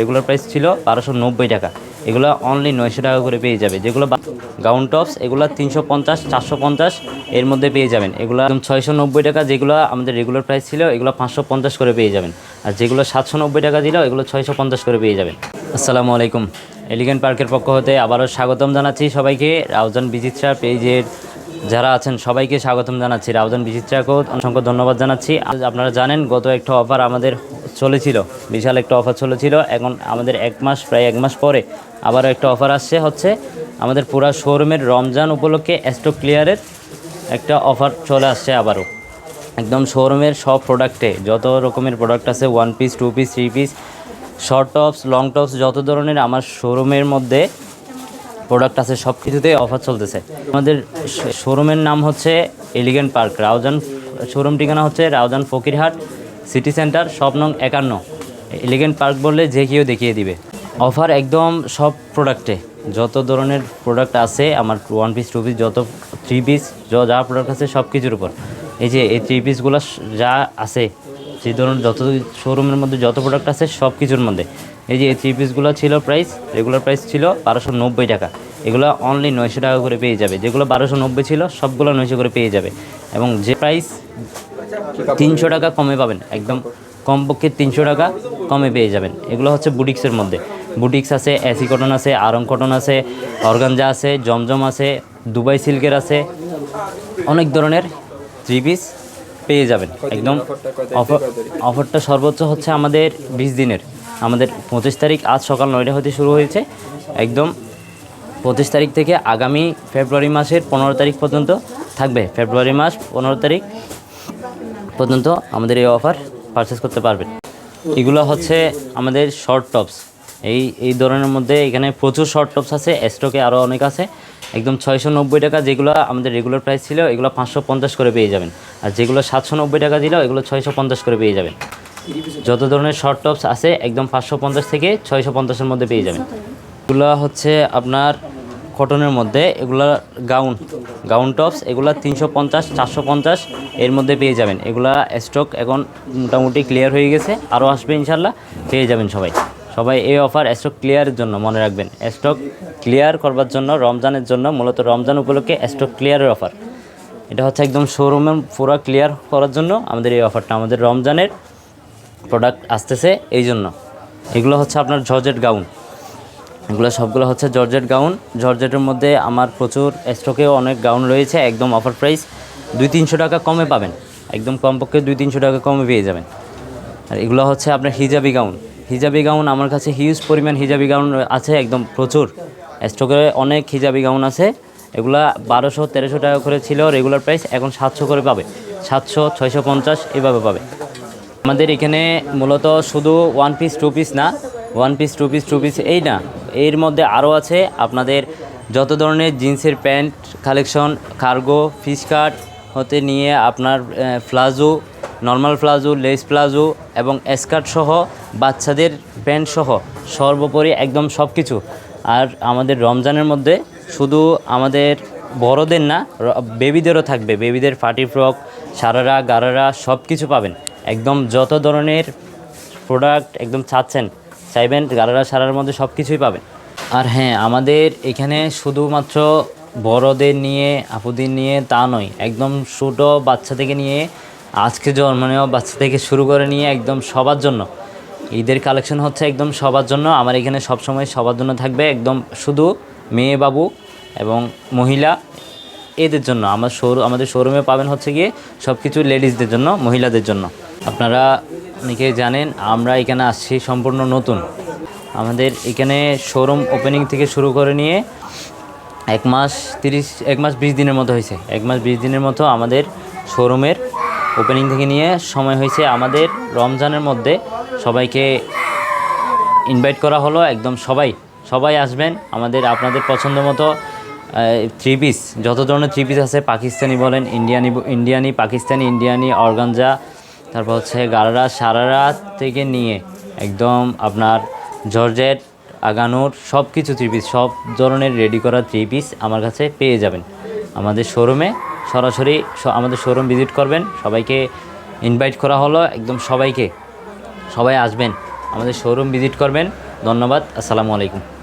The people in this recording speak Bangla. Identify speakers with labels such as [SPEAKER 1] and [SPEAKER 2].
[SPEAKER 1] রেগুলার প্রাইস ছিল বারোশো নব্বই টাকা। এগুলো অনলি নয়শো টাকা করে পেয়ে যাবে। যেগুলো গাউন টপস এগুলো তিনশো পঞ্চাশ, চারশো পঞ্চাশ এর মধ্যে পেয়ে যাবেন। এগুলো একদম ছয়শো নব্বই টাকা যেগুলো আমাদের রেগুলার প্রাইস ছিল, এগুলো পাঁচশো পঞ্চাশ করে পেয়ে যাবেন। আর যেগুলো সাতশো নব্বই টাকা দিল, এগুলো ছয়শো পঞ্চাশ করে পেয়ে যাবেন। আসসালামু আলাইকুম। এলিগেন্ট পার্কের পক্ষ হতে আবারও স্বাগতম জানাচ্ছি সবাইকে। রাউজান বিচিত্রা পেজের যারা আছেন, সবাইকে স্বাগতম জানাচ্ছি। রাউজান বিচিত্রাকেও অসংখ্য ধন্যবাদ জানাচ্ছি। আপনারা জানেন, গত একটা অফার আমাদের চলেছিল। বিশাল একটা অফার চলেছিল। এখন আমাদের এক মাস, প্রায় এক মাস পরে আবারও একটা অফার আসছে। হচ্ছে আমাদের পুরা শোরুমের রমজান উপলক্ষে স্টক ক্লিয়ারের একটা অফার চলে আসছে আবারও। একদম শোরুমের সব প্রোডাক্টে যত রকমের প্রোডাক্ট আছে one piece two piece three piece short tops long tops যত ধরনের আমার শোরুমের মধ্যে প্রোডাক্ট আছে সব কিছুতেই অফার চলতেছে। আমাদের শোরুমের নাম হচ্ছে এলিগেন্ট পার্ক রাউজান, শোরুম ঠিকানা হচ্ছে রাউজান ফকিরহাট। সিটি সেন্টার, সব নং একান্ন। এলিগেন্ট পার্ক বললে যে কেউ দেখিয়ে দিবে। অফার একদম সব প্রোডাক্টে। যত ধরনের প্রোডাক্ট আছে, আমার ওয়ান পিস টু পিস যত থ্রি পিস যা প্রোডাক্ট আছে, সব কিছুর উপর। এই যে, এই থ্রি পিসগুলো যা আছে, যে ধরনের যত শোরুমের মধ্যে যত প্রোডাক্ট আছে, সব কিছুর মধ্যে। এই যে, এই থ্রি পিসগুলো ছিল প্রাইস রেগুলার প্রাইস ছিল বারোশো নব্বই টাকা। এগুলো অনলি নয়শো টাকা করে পেয়ে যাবে। যেগুলো বারোশো নব্বই ছিল, সবগুলো নয়শো করে পেয়ে যাবে। এবং যে প্রাইস তিনশো টাকা কমে পাবেন একদম কমপক্ষে তিনশো টাকা কমে পেয়ে যাবেন। এগুলো হচ্ছে বুটিক্সের মধ্যে। বুটিক্স আছে এসি কটন আছে আরং কটন আছে অর্গানজা আছে জমজম আছে দুবাই সিল্কের আছে অনেক ধরনের থ্রি পিস পেয়ে যাবেন একদম অফার অফারটা সর্বোচ্চ হচ্ছে আমাদের বিশ দিনের। আমাদের পঁচিশ তারিখ আজ সকাল নয়টা হতে শুরু হয়েছে একদম পঁচিশ তারিখ থেকে আগামী ফেব্রুয়ারি মাসের পনেরো তারিখ পর্যন্ত থাকবে। ফেব্রুয়ারি মাস পনেরো তারিখ পর্যন্ত আমাদের এই অফার পারচেস করতে পারবেন। এগুলো হচ্ছে আমাদের শর্ট টপস এই এই ধরনের মধ্যে এখানে প্রচুর শর্ট টপস আছে স্টকে আরও অনেক আছে। একদম ছয়শো নব্বই টাকা যেগুলো আমাদের রেগুলার প্রাইস ছিল, এগুলো পাঁচশো পঞ্চাশ করে পেয়ে যাবেন। আর যেগুলো সাতশো নব্বই টাকা দিল এগুলো ছয়শো পঞ্চাশ করে পেয়ে যাবেন। যত ধরনের শর্ট টপস আছে, একদম পাঁচশো পঞ্চাশ থেকে ছয়শো পঞ্চাশের মধ্যে পেয়ে যাবেন। এগুলো হচ্ছে আপনার কটনের মধ্যে এগুলা গাউন গাউন টপস, এগুলা তিনশো পঞ্চাশ, চারশো পঞ্চাশ এর মধ্যে পেয়ে যাবেন। এগুলা স্টক এখন মোটামুটি ক্লিয়ার হয়ে গেছে আরও আসবে ইনশাল্লাহ, পেয়ে যাবেন সবাই। সবাই এই অফার স্টক ক্লিয়ারের জন্য মনে রাখবেন স্টক ক্লিয়ার করবার জন্য, রমজানের জন্য, মূলত রমজান উপলক্ষে স্টক ক্লিয়ারের অফার এটা হচ্ছে একদম শোরুমে পুরো ক্লিয়ার করার জন্য আমাদের এই অফারটা আমাদের রমজানের প্রোডাক্ট আসতেছে এই জন্য। এগুলো হচ্ছে আপনার জর্জেট গাউন। এগুলো সবগুলো হচ্ছে জর্জেট গাউন। জর্জেটের মধ্যে আমার প্রচুর স্টকেও অনেক গাউন রয়েছে, একদম অফার প্রাইস দুই তিনশো টাকা কমে পাবেন। একদম কমপক্ষে দুই তিনশো টাকা কমে পেয়ে যাবেন। আর এগুলো হচ্ছে আপনার হিজাবি গাউন। হিজাবি গাউন আমার কাছে হিউজ পরিমাণ হিজাবি গাউন আছে, একদম প্রচুর। স্টকে অনেক হিজাবি গাউন আছে। এগুলা বারোশো, তেরোশো টাকা করে ছিল রেগুলার প্রাইস এখন সাতশো করে পাবে। সাতশো, ছয়শো পঞ্চাশ এভাবে পাবে। আমাদের এখানে মূলত শুধু ওয়ান পিস টু পিস না one piece two piece two piece এই না এর মধ্যে আরও আছে আপনাদের যত ধরনের জিন্সের pant, collection, cargo, fish cut হতে নিয়ে আপনার palazzo, normal palazzo, lace palazzo এবং স্কার্ট সহ বাচ্চাদের প্যান্ট সহ সর্বোপরি একদম সব কিছু আর আমাদের রমজানের মধ্যে শুধু আমাদের বড়দের না বেবিদেরও থাকবে। বেবিদের পার্টি ফ্রক, সারারা, গারারা সব কিছু পাবেন। একদম যত ধরনের প্রোডাক্ট একদম চাচ্ছেন চাইবেন গারারা সারার মধ্যে সব কিছুই পাবেন। আর হ্যাঁ আমাদের এখানে শুধুমাত্র বড়দের নিয়ে, আপুদের নিয়ে তা নয়, একদম ছোটো বাচ্চা থেকে নিয়ে, আজকে জন্মানো বাচ্চা থেকে শুরু করে নিয়ে একদম সবার জন্য। ঈদের কালেকশন হচ্ছে একদম সবার জন্য, আমার এখানে সবসময় সবার জন্য থাকবে একদম শুধু মেয়ে বাবু এবং মহিলা এদের জন্য। আমার শোরুম আমাদের শোরুমে পাবেন হচ্ছে গিয়ে সব কিছু লেডিসদের জন্য, মহিলাদের জন্য। আপনারা অনেকেই জানেন, আমরা এখানে আসছি সম্পূর্ণ নতুন। আমাদের এখানে শোরুম ওপেনিং থেকে শুরু করে নিয়ে এক মাস তিরিশ, এক মাস বিশ দিনের মতো হয়েছে। এক মাস বিশ দিনের মতো আমাদের শোরুমের ওপেনিং থেকে নিয়ে সময় হয়েছে আমাদের রমজানের মধ্যে। সবাইকে ইনভাইট করা হলো, একদম সবাই সবাই আসবেন। আমাদের, আপনাদের পছন্দ মতো থ্রি পিস যত ধরনের থ্রি পিস আছে, পাকিস্তানি বলেন, ইন্ডিয়ানি ইন্ডিয়ানি, পাকিস্তানি, ইন্ডিয়ানি, অর্গানজা তারপর হচ্ছে গাড়রা সারা রাত থেকে নিয়ে একদম আপনার জর্জেট, আগানোর সব কিছু থ্রি পিস সব ধরনের রেডি করা থ্রি পিস আমার কাছে পেয়ে যাবেন। আমাদের শোরুমে সরাসরি আমাদের শোরুম ভিজিট করবেন, সবাইকে ইনভাইট করা হলো, একদম সবাইকে, সবাই আসবেন, আমাদের শোরুম ভিজিট করবেন। ধন্যবাদ, আসসালামু আলাইকুম।